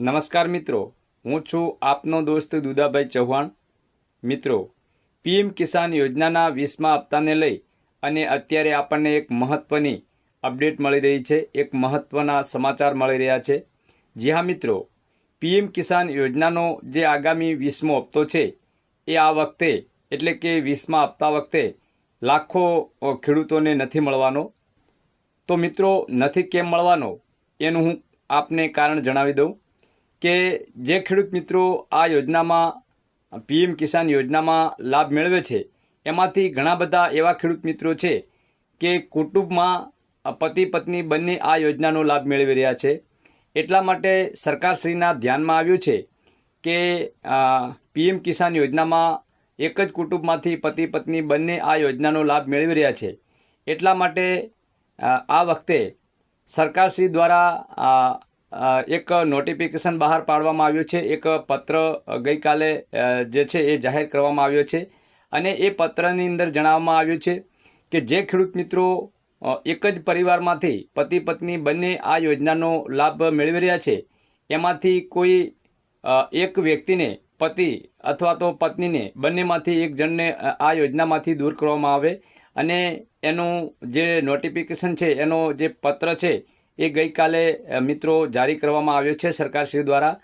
નમસ્કાર મિત્રો, હું છું આપનો દોસ્ત દુદાભાઈ ચૌહાણ. મિત્રો, પીએમ કિસાન યોજનાના વીસમા હપ્તાને લઈ અને અત્યારે આપણને એક મહત્ત્વની અપડેટ મળી રહી છે, એક મહત્ત્વના સમાચાર મળી રહ્યા છે. જી હા મિત્રો, પીએમ કિસાન યોજનાનો જે આગામી વીસમો હપ્તો છે, એ આ વખતે, એટલે કે વીસમા હપ્તા વખતે, લાખો ખેડૂતોને નથી મળવાનો. તો મિત્રો, નથી કેમ મળવાનો, એનું હું આપને કારણ જણાવી દઉં. કે જે ખેડૂત મિત્રો આ યોજનામાં પીએમ કિસાન યોજનામાં લાભ મેળવે છે, એમાંથી ઘણા બધા એવા ખેડૂત મિત્રો છે કે કુટુંબમાં પતિ પત્ની બંને આ યોજનાનો લાભ મેળવી રહ્યા છે. એટલા માટે સરકારશ્રીના ધ્યાનમાં આવ્યું છે કે પીએમ કિસાન યોજનામાં એક જ કુટુંબમાંથી પતિ પત્ની બંને આ યોજનાનો લાભ મેળવી રહ્યા છે. એટલા માટે, આ વખતે સરકારશ્રી દ્વારા એક નોટિફિકેશન બહાર પાડવામાં આવ્યું છે. એક પત્ર ગઈકાલે જે છે એ જાહેર કરવામાં આવ્યો છે. અને એ પત્રની અંદર જણાવવામાં આવ્યું છે કે જે ખેડૂત મિત્રો એક જ પરિવારમાંથી પતિ પત્ની બંને આ યોજનાનો લાભ મેળવી રહ્યા છે, એમાંથી કોઈ એક વ્યક્તિને પતિ અથવા તો પત્નીને બંનેમાંથી એક જણને આ યોજનામાંથી દૂર કરવામાં આવે. અને એનું જે નોટિફિકેશન છે, એનો જે પત્ર છે એ ગઈકાલે મિત્રો જારી કરવામાં આવ્યો છે સરકારશ્રી દ્વારા.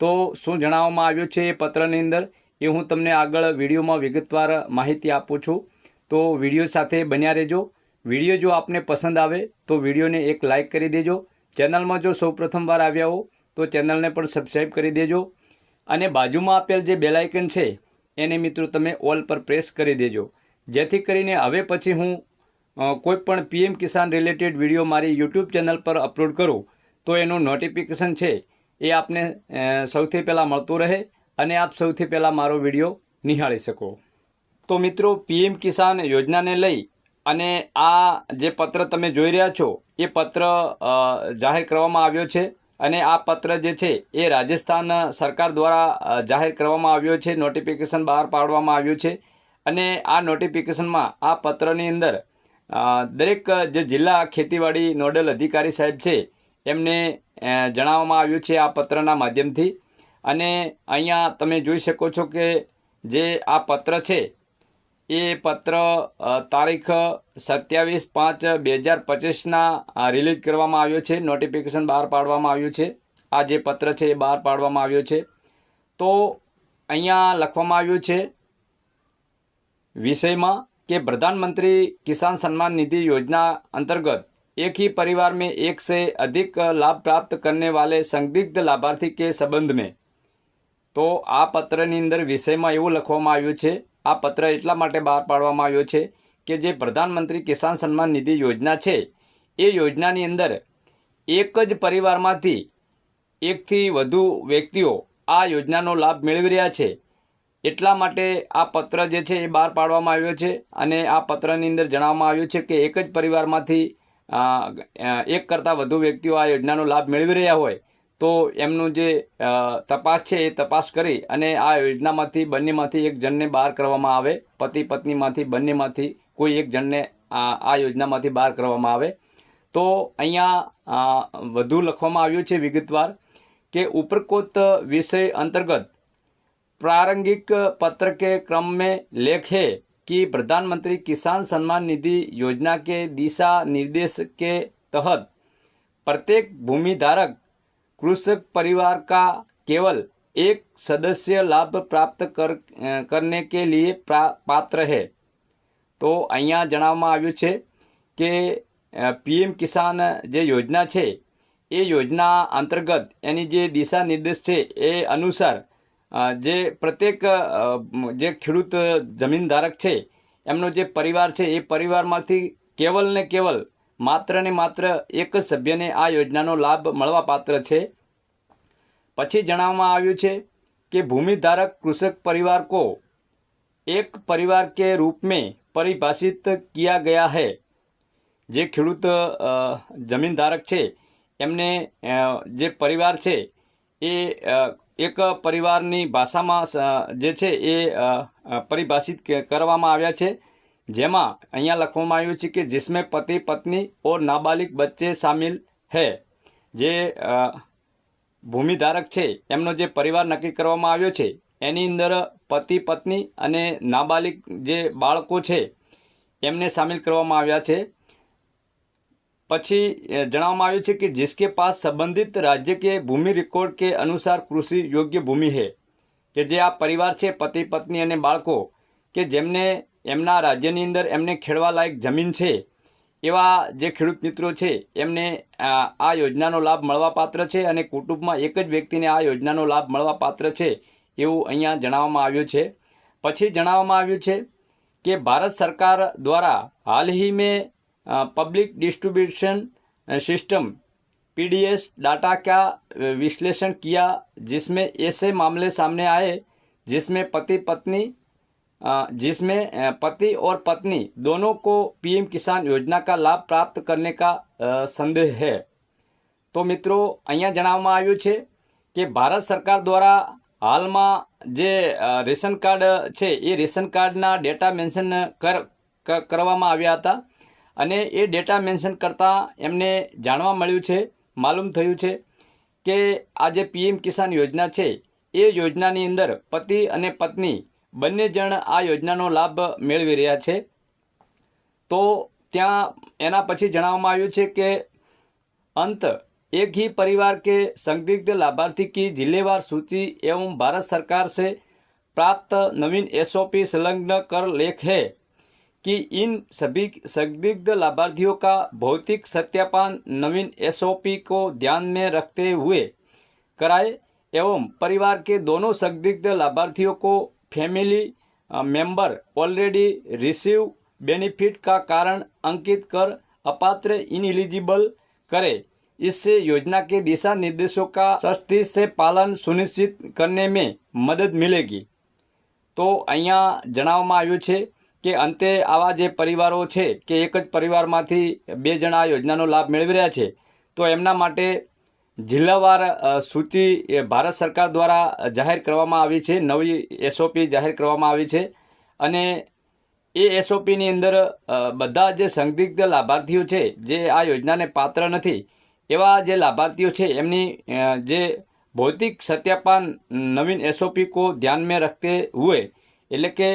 તો શું જણાવવામાં આવ્યું છે એ પત્રની અંદર? એ હું તમને આગળ વિડીયોમાં વિગતવાર માહિતી આપું છું. તો વીડિયો સાથે બન્યા રહેજો. વીડિયો જો આપને પસંદ આવે તો વિડીયોને એક લાઇક કરી દેજો. ચેનલમાં જો સૌ પ્રથમવાર આવ્યા હો, તો ચેનલને પણ સબસ્ક્રાઈબ કરી દેજો. અને બાજુમાં આપેલ જે બેલાઇકન છે, એને મિત્રો તમે ઓલ પર પ્રેસ કરી દેજો. જેથી કરીને હવે પછી હું કોઈ પણ પીએમ કિસાન રિલેટેડ વીડિયો મારી યુટ્યુબ ચેનલ પર અપલોડ કરું, તો એનું નોટિફિકેશન છે, એ આપને સૌથી પહેલાં મળતું રહે અને આપ સૌથી પહેલાં મારો વીડિયો નિહાળી શકો. તો મિત્રો, પીએમ કિસાન યોજનાને લઈ અને આ જે પત્ર તમે જોઈ રહ્યા છો, એ પત્ર જાહેર કરવામાં આવ્યો છે અને આ પત્ર જે છે, એ રાજસ્થાન સરકાર દ્વારા જાહેર કરવામાં આવ્યો છે નોટિફિકેશન બહાર પાડવામાં આવ્યું છે અને આ નોટિફિકેશનમાં આ પત્રની અંદર દરેક જે જિલ્લા ખેતીવાડી નોડલ અધિકારી સાહેબ છે, એમને જણાવવામાં આવ્યું છે આ પત્રના માધ્યમથી. અને અહીંયા તમે જોઈ શકો છો કે જે આ પત્ર છે, એ પત્ર તારીખ સત્યાવીસ પાંચ બે હજાર પચીસના રિલીઝ કરવામાં આવ્યો છે. નોટિફિકેશન બહાર પાડવામાં આવ્યું છે. આ જે પત્ર છે એ બહાર પાડવામાં આવ્યો છે. તો અહીંયા લખવામાં આવ્યું છે, વિષયમાં કે प्रधानमंत्री किसान सम्मान निधि योजना अंतर्गत एक ही परिवार में एक से अधिक लाभ प्राप्त करने वाले संदिग्ध लाभार्थी के संबंध में તો આ પત્રની અંદર વિષયમાં એવું લખવામાં આવ્યું છે આ પત્ર એટલા માટે બહાર પાડવામાં આવ્યો છે કે જે પ્રધાનમંત્રી કિસાન સન્માન નિધિ યોજના છે એ યોજનાની અંદર એક જ પરિવારમાંથી એકથી વધુ વ્યક્તિઓ આ યોજનાનો લાભ મેળવી રહ્યા છે એટલા માટે આ પત્ર જે છે એ બહાર પાડવામાં આવ્યો છે અને આ પત્રની અંદર જણાવવામાં આવ્યું છે કે એક જ પરિવારમાંથી એક કરતાં વધુ વ્યક્તિઓ આ યોજનાનો લાભ મેળવી રહ્યા હોય તો એમનું જે તપાસ છે એ તપાસ કરી અને આ યોજનામાંથી બંનેમાંથી એક જણને બહાર કરવામાં આવે. પતિ પત્નીમાંથી બંનેમાંથી કોઈ એક જણને આ યોજનામાંથી બહાર કરવામાં આવે. તો અહીંયા વધુ લખવામાં આવ્યું છે વિગતવાર કે ઉપરકોત વિષય અંતર્ગત प्रारंभिक पत्र के क्रम में लेख है कि प्रधानमंत्री किसान सम्मान निधि योजना के दिशा निर्देश के तहत प्रत्येक भूमि धारक कृषक परिवार का केवल एक सदस्य लाभ प्राप्त कर करने के लिए प्रा- पात्र है તો અહીંયા જણાવવામાં આવ્યું છે કે પીએમ કિસાન જે યોજના છે એ યોજના અંતર્ગત એની જે દિશા નિર્દેશ છે એ અનુસાર અ, જે પ્રત્યેક જે ખેડૂત જમીનધારક છે, એમનો જે પરિવાર છે, એ પરિવારમાંથી કેવલ ને કેવલ માત્ર ને માત્ર એક સભ્યને આ યોજનાનો લાભ મળવાપાત્ર છે. પછી જણાવવામાં આવ્યું છે કે ભૂમિધારક કૃષક પરિવાર કો એક પરિવાર કે રૂપ મેં પરિભાષિત કિયા ગયા હે. જે ખેડૂત જમીનધારક છે, એમને જે પરિવાર છે, એ એક પરિવારની ભાષામાં જે છે એ પરિભાષિત કરવામાં આવ્યા છે. જેમાં અહીંયા લખવામાં આવ્યું છે કે જિસમે પતિ, પત્ની ઓર નાબાલિક બચ્ચે સામેલ હે જે ભૂમિધારક છે. એમનો જે પરિવાર નક્કી કરવામાં આવ્યો છે, એની અંદર પતિ, પત્ની અને નાબાલિક જે બાળકો છે, એમને સામેલ કરવામાં આવ્યા છે. પછી અ, જણાવવામાં આવ્યું છે કે जिसके पास संबंधित राज्य के भूमि रिकॉर्ड के अनुसार कृषि યોગ્ય ભૂમિ है કે જે આ પરિવાર છે પતિ પત્ની અને બાળકો કે જેમને એમના રાજ્યની અંદર એમને ખેડવા લાયક જમીન છે એવા જે ખેડૂત મિત્રો છે એમને અ, આ યોજનાનો લાભ મળવાપાત્ર છે અને કુટુંબમાં એક જ વ્યક્તિને આ યોજનાનો લાભ મળવાપાત્ર છે એવું અહીંયા જણાવવામાં આવ્યું છે પછી જણાવવામાં આવ્યું છે कि भारत सरकार द्वारा हाल ही में अ, public distribution system PDS data का अ, विश्लेषण किया जिसमें ऐसे मामले सामने आए जिसमें पति पत्नी अ, जिसमें अ, पति और पत्नी दोनों को पीएम किसान योजना का लाभ प्राप्त करने का अ, संदेह है તો મિત્રો અહીંયા જણાવવામાં આવ્યું છે કે ભારત સરકાર દ્વારા હાલમાં જે અ, રેશન કાર્ડ છે એ રેશન કાર્ડના ડેટા મેન્શન કર ક- કરવામાં આવ્યા હતા અને એ ડેટા મેન્શન કરતાં એમને જાણવા મળ્યું છે, માલુમ થયું છે કે આ જે પીએમ કિસાન યોજના છે, એ યોજનાની અંદર પતિ અને પત્ની બંને જણ આ યોજનાનો લાભ મેળવી રહ્યા છે. તો ત્યાં એના પછી જણાવવામાં આવ્યું છે કે અંત એક હી પરિવાર કે સંદિગ્ધ લાભાર્થી કી જિલ્લેવાર સૂચિ એવું ભારત સરકાર છે પ્રાપ્ત નવીન એસઓપી સંલગ્ન કર લેખ હૈ. कि इन सभी संदिग्ध लाभार्थियों का भौतिक सत्यापन नवीन एसओपी को ध्यान में रखते हुए कराए एवं परिवार के दोनों संदिग्ध लाभार्थियों को family uh, member already receive benefit का कारण अंकित कर अपात्र इनएलिजिबल करे इससे योजना के दिशा निर्देशों का सख्ती से पालन सुनिश्चित करने में मदद मिलेगी તો અહીંયા જણાવવામાં આવ્યું છે કે અંતે આવા જે પરિવારો છે કે એક જ પરિવારમાંથી બે જણા આ યોજનાનો લાભ મેળવી રહ્યા છે, તો એમના માટે જિલ્લાવાર સૂચિ ભારત સરકાર દ્વારા જાહેર કરવામાં આવી છે, નવી એસઓપી જાહેર કરવામાં આવી છે અને એ એસઓપીની અંદર બધા જે સંદિગ્ધ લાભાર્થીઓ છે, જે આ યોજનાને પાત્ર નથી, એવા જે લાભાર્થીઓ છે, એમની જે ભૌતિક સત્યાપાન નવીન એસઓપી કો ધ્યાન મેં રખતે હુએ, એટલે કે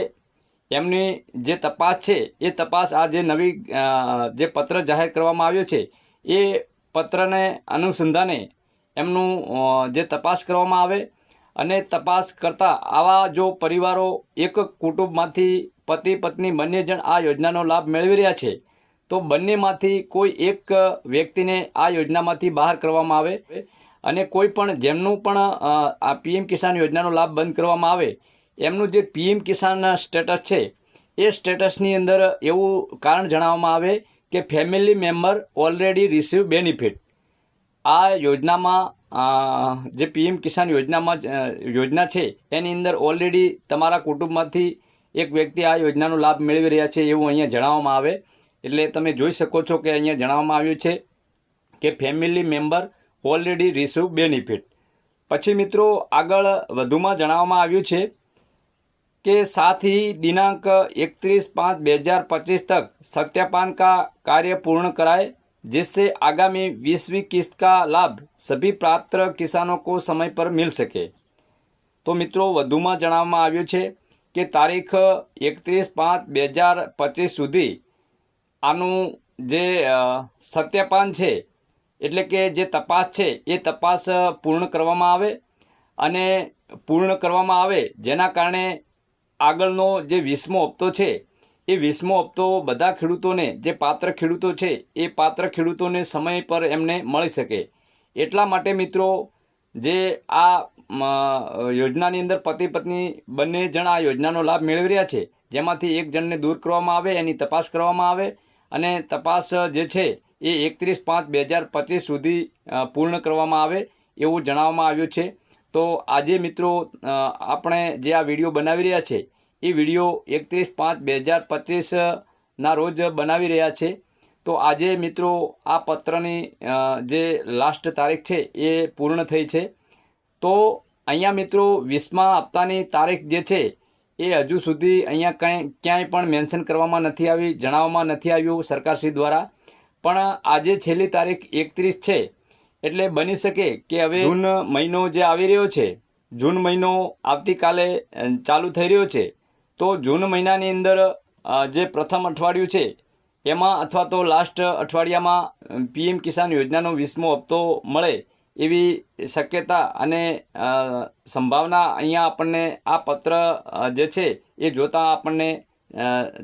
એમની જે તપાસ છે, એ તપાસ આ જે નવી જે પત્ર જાહેર કરવામાં આવ્યો છે, એ પત્રને અનુસંધાને એમનું જે તપાસ કરવામાં આવે અને તપાસ કરતાં આવા જો પરિવારો એક કુટુંબમાંથી પતિ, પત્ની બંને જણ આ યોજનાનો લાભ મેળવી રહ્યા છે, તો બંનેમાંથી કોઈ એક વ્યક્તિને આ યોજનામાંથી બહાર કરવામાં આવે અને કોઈ પણ જેમનું પણ આ પીએમ કિસાન યોજનાનો લાભ બંધ કરવામાં આવે એમનું જે પીએમ કિસાન સ્ટેટસ છે, એ સ્ટેટસની અંદર એવું કારણ જણાવવામાં આવે કે family member already receive benefit. આ યોજનામાં જે પીએમ કિસાન યોજનામાં યોજના છે, એની અંદર ઓલરેડી તમારા કુટુંબમાંથી એક વ્યક્તિ આ યોજનાનો લાભ મેળવી રહ્યા છે એવું અહીંયા જણાવવામાં આવે. એટલે તમે જોઈ શકો છો કે અહીંયા જણાવવામાં આવ્યું છે કે family member already receive benefit. પછી મિત્રો આગળ વધુમાં જણાવવામાં આવ્યું છે कि साथ ही दिनांक 31 पाँच दो हजार पच्चीस तक सत्यापन का कार्य पूर्ण कराए जिससे आगामी बीसवीं किस्त का लाभ सभी पात्र किसानों को समय पर मिल सके તો મિત્રો વધુમાં જણાવવામાં આવ્યું છે કે તારીખ એકત્રીસ પાંચ બે હજાર પચીસ સુધી આનું જે અ, સત્યાપન છે એટલે કે જે તપાસ છે એ તપાસ પૂર્ણ કરવામાં આવે અને પૂર્ણ કરવામાં આવે જેના કારણે આગળનો જે વીસમો હપ્તો છે, એ વીસમો હપ્તો બધા ખેડૂતોને, જે પાત્ર ખેડૂતો છે, એ પાત્ર ખેડૂતોને સમય પર એમને મળી શકે. એટલા માટે મિત્રો, જે આ યોજનાની અંદર પતિ પત્ની બંને જણ આ યોજનાનો લાભ મેળવી રહ્યા છે, જેમાંથી એક જણને દૂર કરવામાં આવે, એની તપાસ કરવામાં આવે, અને તપાસ જે છે, એ એકત્રીસ પાંચ બે હજાર પચીસ સુધી પૂર્ણ કરવામાં આવે એવું જણાવવામાં આવ્યું છે. તો આજે મિત્રો આપણે જે આ વીડિયો બનાવી રહ્યા છે, એ વીડિયો એકત્રીસ પાંચ બે હજાર પચીસના રોજ બનાવી રહ્યા છે. તો આજે મિત્રો, આ પત્રની જે લાસ્ટ તારીખ છે, એ પૂર્ણ થઈ છે. તો અહીંયા મિત્રો, વીસમા હપ્તાની તારીખ જે છે, એ હજુ સુધી અહીંયા કંઈ, ક્યાંય પણ મેન્શન કરવામાં નથી આવી, જણાવવામાં નથી આવ્યું સરકારશ્રી દ્વારા. પણ આજે છેલ્લી તારીખ એકત્રીસ છે એટલે બની શકે કે હવે જૂન મહિનો જે આવી રહ્યો છે, જૂન મહિનો આવતીકાલે ચાલુ થઈ રહ્યો છે, તો જૂન મહિનાની અંદર જે પ્રથમ અઠવાડિયું છે, એમાં અથવા તો લાસ્ટ અઠવાડિયામાં પીએમ કિસાન યોજનાનો વીસમો હપ્તો મળે એવી શક્યતા અને સંભાવના અહીંયા આપણને આ પત્ર જે છે એ જોતાં આપણને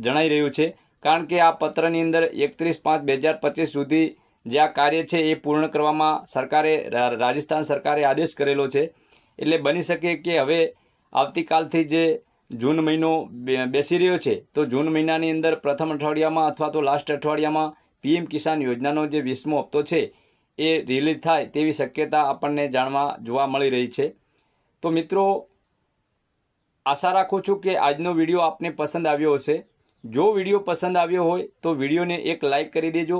જણાઈ રહ્યું છે. કારણ કે આ પત્રની અંદર એકત્રીસ પાંચ બે હજાર પચીસ સુધી જે આ કાર્ય છે એ પૂર્ણ કરવામાં સરકારે રાજસ્થાન સરકારે આદેશ કરેલો છે. એટલે બની શકે કે હવે આવતીકાલથી જે જૂન મહિનો બેસી રહ્યો છે, તો જૂન મહિનાની અંદર પ્રથમ અઠવાડિયામાં અથવા તો લાસ્ટ અઠવાડિયામાં પીએમ કિસાન યોજનાનો જે વીસમો હપ્તો છે એ રિલીઝ થાય તેવી શક્યતા આપણને જાણવા, જોવા મળી રહી છે. તો મિત્રો, આશા રાખું છું કે આજનો વીડિયો આપને પસંદ આવ્યો હશે. જો વીડિયો પસંદ આવ્યો હોય તો વિડીયોને એક લાઇક કરી દેજો.